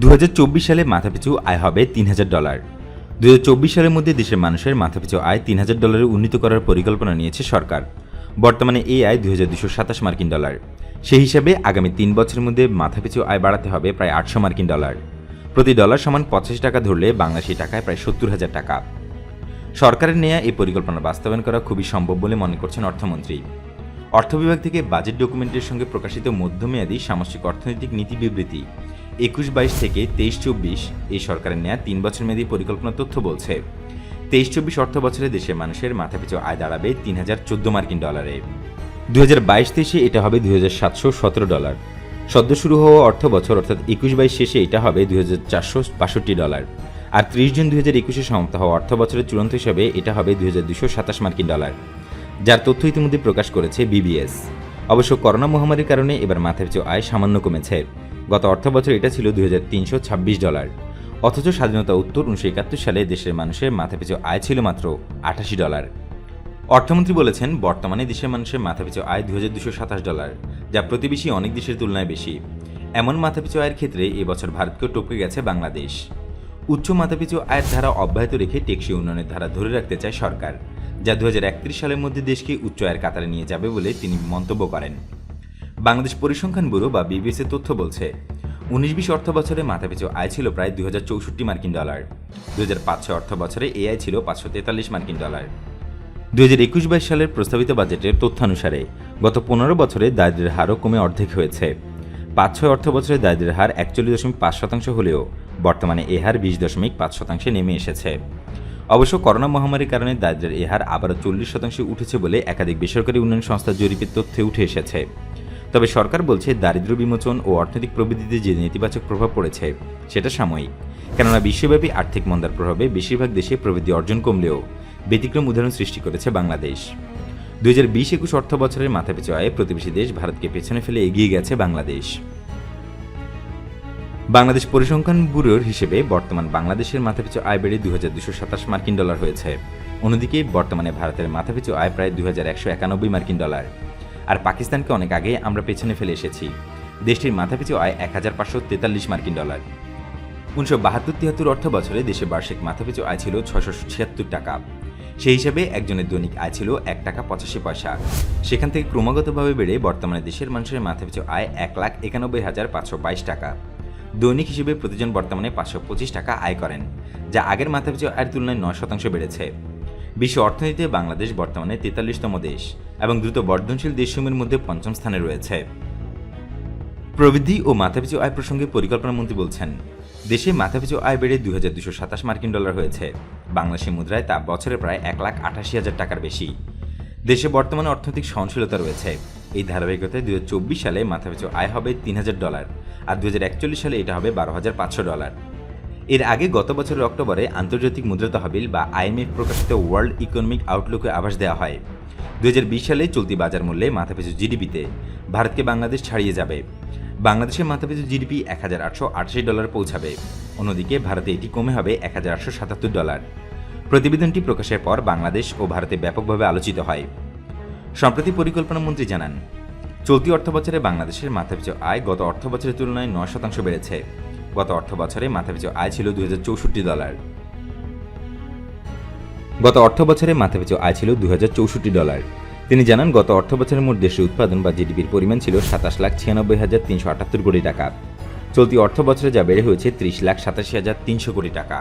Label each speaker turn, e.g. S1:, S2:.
S1: দু হাজার চব্বিশ সালে মাথাপিছু আয় হবে তিন হাজার ডলার। দু হাজার চব্বিশ সালের মধ্যে দেশের মানুষের মাথাপিছু আয় তিন হাজার ডলারে উন্নীত করার পরিকল্পনা নিয়েছে সরকার। বর্তমানে এই আয় দুই হাজার দুশো সাতাশ মার্কিন ডলার। সেই হিসাবে আগামী তিন বছরের মধ্যে মাথাপিছু আয় বাড়াতে হবে প্রায় আটশো মার্কিন ডলার। প্রতি ডলার সমান পঁচাশি টাকা ধরলে বাংলাদেশি টাকায় প্রায় সত্তর হাজার টাকা। সরকারের নেয়া এই পরিকল্পনা বাস্তবায়ন করা খুবই সম্ভব বলে মনে করছেন অর্থমন্ত্রী। অর্থ বিভাগ থেকে বাজেট ডকুমেন্টের সঙ্গে প্রকাশিত মধ্যমেয়াদী সামষ্টিক অর্থনৈতিক নীতি বিবৃতি। একুশ বাইশ থেকে তেইশ চব্বিশ এই সরকারের নেয়া তিন বছর মেয়াদী পরিকল্পনা তথ্য বলছে। তেইশ চব্বিশ অর্থ বছরে দেশের মানুষের মাথাপিছু আয় দাঁড়াবে তিন হাজার চোদ্দ মার্কিন ডলারে। দু হাজার বাইশ তেইশে এটা হবে দুই হাজার সাতশো সতেরো ডলার। সদ্য শুরু হওয়া অর্থ বছর অর্থাৎ একুশ বাইশ শেষে এটা হবে দুই হাজার চারশো বাষট্টি ডলার। আর ত্রিশ জুন দুই হাজার একুশে সমাপ্ত হওয়া অর্থ বছরের চূড়ান্ত হিসাবে এটা হবে দুই হাজার দুশো সাতাশ মার্কিন ডলার। যার তথ্য ইতিমধ্যে প্রকাশ করেছে বিবিএস। অবশ্য করোনা মহামারীর কারণে এবার মাথাপিছু আয় সামান্য কমেছে। গত অর্থ বছর এটা ছিল দুই হাজার তিনশো ছাব্বিশ ডলার। অথচ স্বাধীনতা উত্তর উনিশশো একাত্তর সালে দেশের মানুষের মাথাপিছু আয় ছিল মাত্র আটাশি ডলার। অর্থমন্ত্রী বলেছেন, বর্তমানে দেশের মানুষের মাথাপিছু আয় দুই ডলার, যা প্রতিবেশী অনেক দেশের তুলনায় বেশি। এমন মাথাপিছু আয়ের ক্ষেত্রে এবছর ভারতকেও টপকে গেছে বাংলাদেশ। উচ্চ মাথাপিছু আয়ের ধারা অব্যাহত রেখে টেকসই উন্নয়নের ধারা ধরে রাখতে চায় সরকার, যা দু হাজার একত্রিশ সালের মধ্যে দেশকে উচ্চ আয়ের কাতারে নিয়ে যাবে বলে তিনি মন্তব্য করেন। বাংলাদেশ পরিসংখ্যান ব্যুরো বা বিবিএসের তথ্য বলছে উনিশ বিশ অর্থ বছরে মাথাপিছু আয় ছিল প্রায় দুই হাজার চৌষট্টি মার্কিন ডলার। দু হাজার পাঁচ ছয় অর্থ বছরে এ আয় ছিল পাঁচশো তেতাল্লিশ মার্কিন ডলার। দু হাজার একুশ বাইশ সালের প্রস্তাবিত বাজেটের তথ্যানুসারে গত পনেরো বছরে দারিদ্র্যের হারও কমে অর্ধেক হয়েছে। পাঁচ ছয় অর্থ বছরে দারিদ্র্যের হার একচল্লিশ দশমিক পাঁচ শতাংশ হলেও বর্তমানে এ হার বিশ দশমিক পাঁচ শতাংশে নেমে এসেছে। অবশ্য করোনা মহামারীর কারণে দারিদ্র্যের এ হার আবারও চল্লিশ শতাংশে উঠেছে বলে একাধিক বেসরকারি উন্নয়ন সংস্থার জরিপের তথ্যে উঠে এসেছে। তবে সরকার বলছে দারিদ্র্য বিমোচন ও অর্থনৈতিক প্রবৃদ্ধিতে যে নেতিবাচক প্রভাব পড়েছে, সেটা সাময়িক। কেননা বিশ্বব্যাপী আর্থিক মন্দার প্রভাবে বেশিরভাগ দেশে প্রবৃদ্ধি অর্জন কমলেও ব্যতিক্রম উদাহরণ সৃষ্টি করেছে বাংলাদেশ। দুই হাজার বিশ একুশ অর্থ বছরের মাথাপিছু আয়ে প্রতিবেশী দেশ ভারতকে পেছনে ফেলে এগিয়ে গেছে বাংলাদেশ। বাংলাদেশ পরিসংখ্যান ব্যুরোর হিসেবে বর্তমান বাংলাদেশের মাথাপিছু আয় বেড়ে দুই হাজার দুশো সাতাশ মার্কিন ডলার হয়েছে। অন্যদিকে বর্তমানে ভারতের মাথাপিছু আয় প্রায় দুই হাজার একশো একানব্বই মার্কিন ডলার। আর পাকিস্তানকে অনেক আগে আমরা পেছনে ফেলে এসেছি। দেশটির মাথাপিছু আয় এক হাজার পাঁচশো তেতাল্লিশ মার্কিন ডলার। উনিশশো বাহাত্তর তিয়াত্তর অর্থ বছরে দেশে বার্ষিক মাথাপিছু আয় ছিল ছশো ছিয়াত্তর টাকা। সেই হিসাবে একজনের দৈনিক আয় ছিল এক টাকা পঁচাশি পয়সা। সেখান থেকে ক্রমাগতভাবে বেড়ে বর্তমানে দেশের মানুষের মাথাপিছু আয় এক লাখ একানব্বই হাজার পাঁচশো বাইশ টাকা। দৈনিক হিসেবে প্রতিজন বর্তমানে পাঁচশো পঁচিশ টাকা আয় করেন, যা আগের মাথাপিছু আয়ের তুলনায় নয় শতাংশ বেড়েছে। বিশ্ব অর্থনীতিতে বাংলাদেশ বর্তমানে তেতাল্লিশতম দেশ এবং দ্রুত বর্ধনশীল দেশসমূহের মধ্যে পঞ্চম স্থানে রয়েছে। প্রবৃদ্ধি ও মাথাপিছু আয় প্রসঙ্গে পরিকল্পনা মন্ত্রী বলছেন, দেশে মাথাপিছু আয় বেড়ে দুই হাজার দুশো সাতাশ মার্কিন ডলার হয়েছে। বাংলাদেশি মুদ্রায় তা বছরে প্রায় এক লাখ আঠাশি হাজার টাকার বেশি। দেশে বর্তমানে অর্থনৈতিক সহনশীলতা রয়েছে। এই ধারাবাহিকতায় দুই হাজার চব্বিশ সালে মাথাপিছু আয় হবে তিন হাজার ডলার আর দু হাজার একচল্লিশ সালে এটা হবে বারো হাজার পাঁচশো ডলার। এর আগে গত বছরের অক্টোবরে আন্তর্জাতিক মুদ্রা তহবিল বা আইএমএফ প্রকাশিত ওয়ার্ল্ড ইকোনমিক আউটলুকে আভাস দেওয়া হয়। দু হাজার বিশ সালে চলতি বাজার মূল্যে মাথাপিছু জিডিপিতে ভারতকে বাংলাদেশ ছাড়িয়ে যাবে। বাংলাদেশের মাথাপিছু জিডিপি এক হাজার আটশো আটাশি ডলার পৌঁছাবে। অন্যদিকে ভারতে এটি কমে হবে এক হাজার আটশো সাতাত্তর ডলার। প্রতিবেদনটি প্রকাশের পর বাংলাদেশ ও ভারতে ব্যাপকভাবে আলোচিত হয়। সম্প্রতি পরিকল্পনা মন্ত্রী জানান, চলতি অর্থবছরে বাংলাদেশের মাথাপিছু আয় গত অর্থ বছরের তুলনায় নয় শতাংশ বেড়েছে। গত অর্থ বছরে মাথাপিছু আয় ছিল দুই ডলার। গত অর্থ বছরে মাথাপিছু আয় ছিল দুই হাজার চৌষট্টি ডলার। তিনি জানান, গত অর্থ বছরের মোট দেশের উৎপাদন বা জিডিপির পরিমাণ ছিল সাতাশ লাখ ছিয়ানব্বই হাজার তিনশো আটাত্তর কোটি টাকা। চলতি অর্থ বছরে যা বেড়ে হয়েছে ত্রিশ লাখ সাতাশি হাজার তিনশো কোটি টাকা।